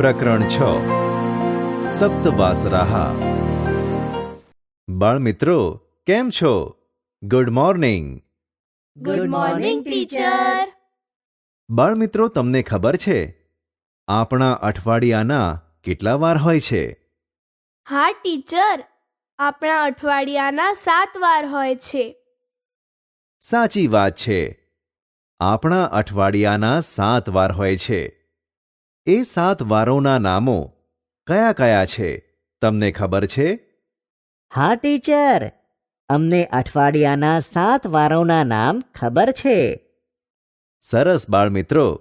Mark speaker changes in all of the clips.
Speaker 1: પ્રકરણ છ. સપ્તવાસરાહા. બાળમિત્રો કેમ છો? Good morning
Speaker 2: good morning teacher
Speaker 1: બાળમિત્રો તમને ખબર છે? આપણા અઠવાડિયાના કેટલા વાર હોય છે?
Speaker 2: હા ટીચર આપણા અઠવાડિયાના સાત વાર હોય છે.
Speaker 1: સાચી વાત છે. આપણા અઠવાડિયાના સાત વાર હોય છે. એ સાત વારોના નામો કયા કયા છે? તમને ખબર છે?
Speaker 3: હા ટીચર. અમને અઠવાડિયાના સાત વારોના નામ ખબર છે.
Speaker 1: સરસ બાળમિત્રો.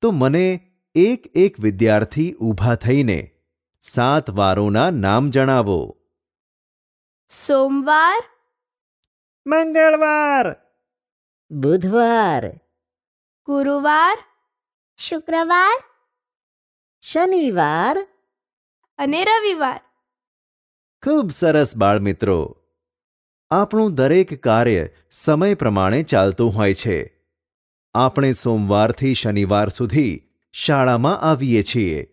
Speaker 1: તો મને એક એક વિદ્યાર્થી ઊભા થઈને સાત વારોના નામ જણાવો.
Speaker 2: સોમવાર.
Speaker 3: મંગળવાર. બુધવાર.
Speaker 2: ગુરુવાર. શુક્રવાર.
Speaker 3: શનિવાર.
Speaker 2: અને રવિવાર.
Speaker 1: ખૂબ સરસ બાળમિત્રો. આપણું દરેક કાર્ય સમય પ્રમાણે ચાલતું હોય છે. આપણે સોમવારથી શનિવાર સુધી શાળામાં આવીએ છીએ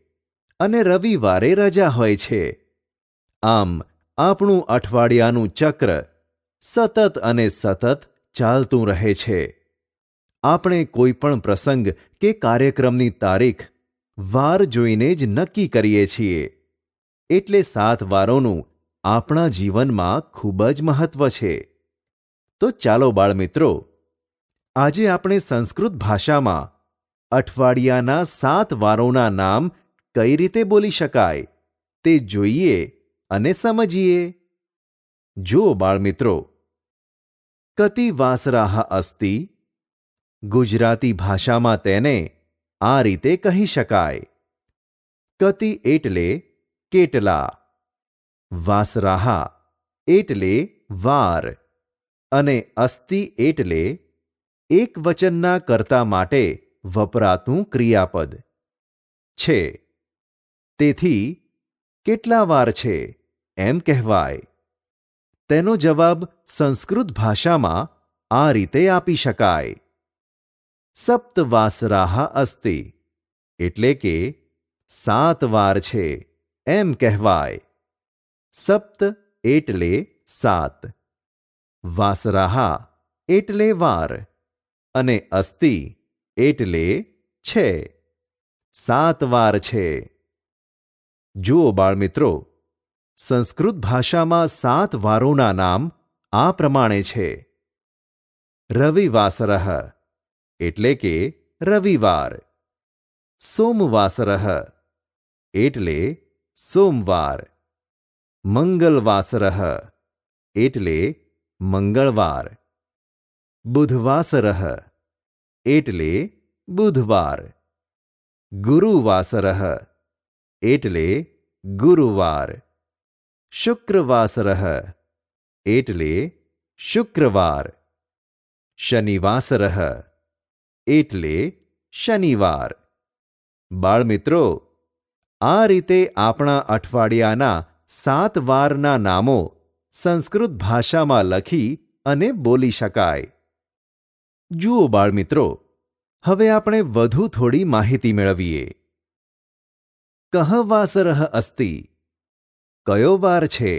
Speaker 1: અને રવિવારે રજા હોય છે. આમ આપણું અઠવાડિયાનું ચક્ર સતત અને સતત ચાલતું રહે છે. આપણે કોઈ પણ પ્રસંગ કે કાર્યક્રમની તારીખ વાર જોઈને જ નક્કી કરીએ છીએ. એટલે સાત વારોનું આપણા જીવનમાં ખૂબ જ મહત્વ છે. તો ચાલો બાળમિત્રો, આજે આપણે સંસ્કૃત ભાષામાં અઠવાડિયાના સાત વારોના નામ કઈ રીતે બોલી શકાય તે જોઈએ અને સમજીએ. જો બાળમિત્રો કતિ વાસરાહ અસ્તિ, ગુજરાતી ભાષામાં તેને આ રીતે કહી શકાય. કતિ એટલે કેટલા. વાસરાહા એટલે વાર. અને અસ્તિ એટલે એક વચનના કર્તા માટે વપરાતું ક્રિયાપદ. છે. તેથી કેટલા વાર છે? એમ કહેવાય. તેનો જવાબ સંસ્કૃત ભાષામાં આ રીતે આપી શકાય. સપ્તવાસરાહ અસ્તિ. એટલે કે, સાત વાર છે, એમ કહેવાય. સપ્ત એટલે સાત. વાસરાહા એટલે વાર અને અસ્તિ એટલે છે. સાત વાર છે. જુઓ બાળમિત્રો, સંસ્કૃત ભાષામાં સાત વારોના નામ આ પ્રમાણે છે. રવિવાસરઃ એટલે કે રવિવાર સોમવાસરઃ એટલે સોમવાર મંગલવાસરઃ એટલે મંગળવાર બુધવાસરઃ એટલે બુધવાર ગુરુવાસરઃ એટલે ગુરુવાર શુક્રવાસરઃ એટલે શુક્રવાર શનિવાસરઃ એટલે શનિવાર. બાળમિત્રો, આ રીતે આપણા અઠવાડિયાના સાત વારના નામો સંસ્કૃત ભાષામાં લખી અને બોલી શકાય. જુઓ બાળમિત્રો, હવે આપણે વધુ થોડી માહિતી મેળવીએ. કહ વાસરહ અસ્તિ, કયો વાર છે?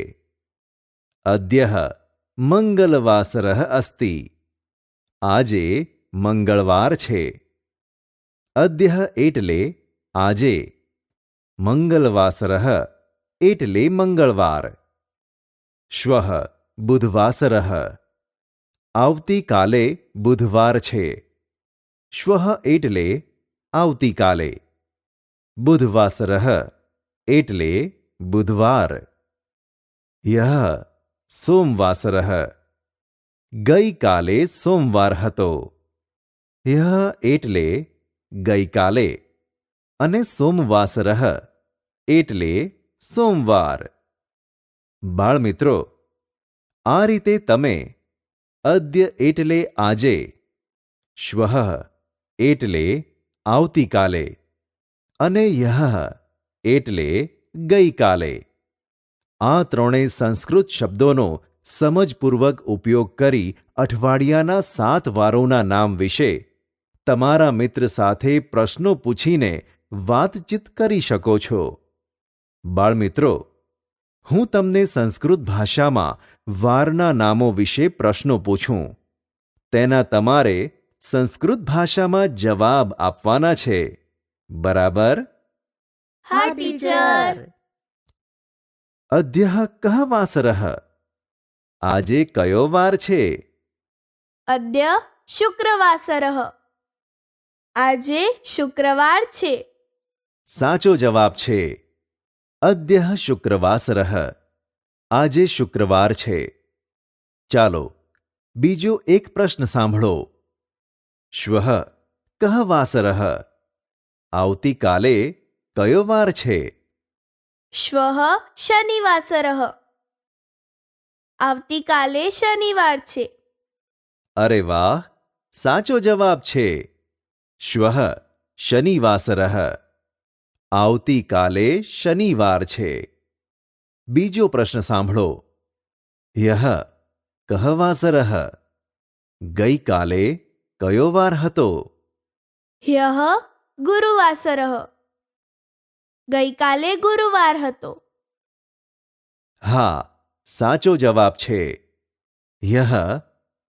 Speaker 1: અદ્ય, મંગલવાસરઃ અસ્તિ. આજે મંગળવાર છે અદ્ય એટલે આજે મંગલવાસરઃ એટલે મંગળવાર શ્વઃ બુધવાસરઃ આવતીકાલે બુધવાર છે શ્વઃ એટલે આવતીકાલે બુધવાસરઃ એટલે બુધવાર યહ સોમવાસરઃ ગઈકાલે સોમવાર હતો યહ એટલે ગઈકાલે અને સોમવાસરઃ એટલે સોમવાર. બાળમિત્રો, આ રીતે તમે અદ્ય એટલે આજે, શ્વઃ એટલે આવતીકાલે અને યહ એટલે ગઈકાલે. આ ત્રણેય સંસ્કૃત શબ્દોનો સમજપૂર્વક ઉપયોગ કરી અઠવાડિયાના સાત વારોના નામ વિશે તમારા મિત્ર સાથે પ્રશ્નો પૂછીને વાતચીત કરી શકો છો. બાળમિત્રો હું તમને સંસ્કૃત ભાષામાં વારના નામો વિશે પ્રશ્નો પૂછું. તેના તમારે સંસ્કૃત ભાષામાં જવાબ આપવાના છે. બરાબર?
Speaker 2: હા ટીચર.
Speaker 1: અધ્ય કહ વાસરહ આજે કયો વાર છે?
Speaker 2: અદ્ય શુક્રવાસરઃ. આજે શુક્રવાર છે.
Speaker 1: સાચો જવાબ છે અદ્ય શુક્રવાસરઃ. આજે શુક્રવાર છે. ચાલો બીજો એક પ્રશ્ન સાંભળો. શ્વઃ કહ વાસરઃ? આવતીકાલે કયો વાર છે?
Speaker 2: શ્વઃ શનિવાસરઃ. આવતીકાલે શનિવાર છે.
Speaker 1: અરે વાહ સાચો જવાબ છે. શ્વઃ શનિવાસરઃ આવતીકાલે શનિવાર છે બીજો પ્રશ્ન સાંભળો યહ કહવાસરઃ ગઈકાલે કયો વાર હતો
Speaker 2: યહ ગુરુવાસરઃ ગઈકાલે ગુરુવાર હતો
Speaker 1: હા સાચો જવાબ છે યહ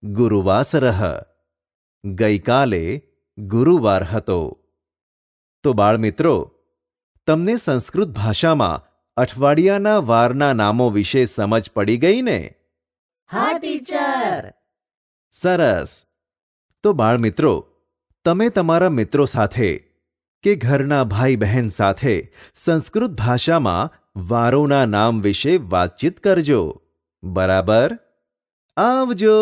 Speaker 1: ગુરુવાસરઃ ગઈકાલે ગુરુવાર હતો. તો બાળમિત્રો તમને સંસ્કૃત ભાષામાં અઠવાડિયાના વારના નામો વિશે સમજ પડી ગઈ ને?
Speaker 3: હા ટીચર.
Speaker 1: સરસ. તો બાળમિત્રો તમે તમારા મિત્રો સાથે કે ઘરના ભાઈ બહેન સાથે સંસ્કૃત ભાષામાં વારોના નામ વિશે વાતચીત કરજો. બરાબર? આવજો.